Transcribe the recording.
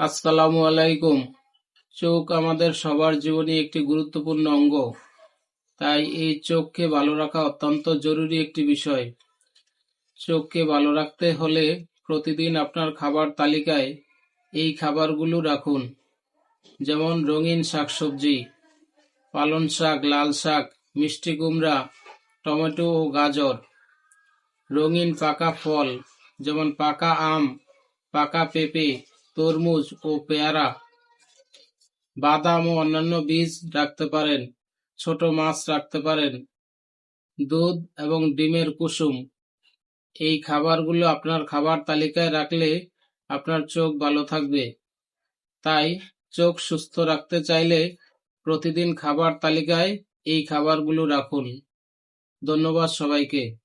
আসসালামু আলাইকুম। চোখ আমাদের সবার জীবনে একটি গুরুত্বপূর্ণ অঙ্গ। তাই এই চোখকে ভালো রাখা অত্যন্ত জরুরি একটি বিষয়। চোখকে ভালো রাখতে হলে প্রতিদিন আপনার খাবার তালিকায় এই খাবারগুলো রাখুন। যেমন রঙিন শাকসবজি, পালন শাক, লাল শাক, মিষ্টি কুমড়া, টমেটো ও গাজর। রঙিন পাকা ফল, যেমন পাকা আম, পাকা পেঁপে তরমুজ ও পেয়ারা, বাদাম ও অন্যান্য বীজ রাখতে পারেন, ছোট মাছ রাখতে পারেন, দুধ এবং ডিমের কুসুম। এই খাবারগুলো আপনার খাবার তালিকায় রাখলে আপনার চোখ ভালো থাকবে। তাই চোখ সুস্থ রাখতে চাইলে প্রতিদিন খাবার তালিকায় এই খাবারগুলো রাখুন। ধন্যবাদ সবাইকে।